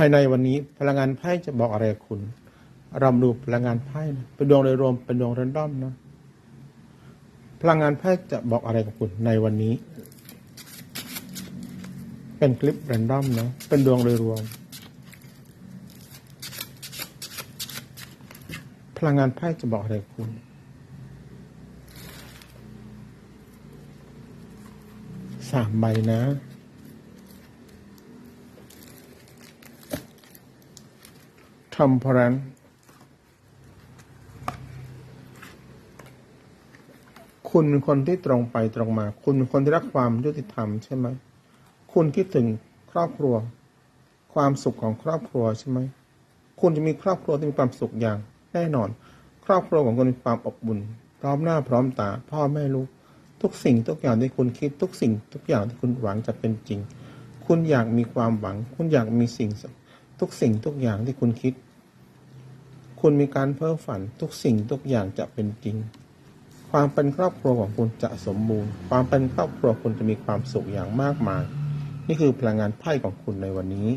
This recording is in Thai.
ภายในวันนี้พลังงานไพ่จะบอกอะไรคุณรามาดูพลังงานไพ่นะเป็นดวงโดยรวมเป็นดวงเรนดอมนะ พลังงานไพ่จะบอกอะไรกับคุณในวันนี้ เป็นคลิปเรนดอมนะเป็นดวงโดยรวม พลังงานไพ่จะบอกอะไรกับคุณสามใบนะ ทำพรันคุณเป็นคนที่ตรงไปตรงมา คุณเป็นคนที่รักความยุติธรรมใช่ไหม คุณคิดถึงครอบครัว ความสุขของครอบครัวใช่ไหม คุณจะมีครอบครัวที่มีความสุขอย่างแน่นอน ครอบครัวของคุณมีความอบอุ่น พร้อมหน้าพร้อมตา พ่อแม่ลูก ทุกสิ่งทุกอย่างที่คุณคิด ทุกสิ่งทุกอย่างที่คุณหวังจะเป็นจริง คุณอยากมีความหวัง คุณอยากมีสิ่ง ทุกสิ่งทุกอย่างที่คุณคิด คุณมีการเพ้อฝันทุกสิ่งทุกอย่างจะเป็นจริง ความเป็นครอบครัวของคุณจะสมบูรณ์ ความเป็นครอบครัวคุณจะมีความสุขอย่างมากมาย นี่คือพลังงานไพ่ของคุณในวันนี้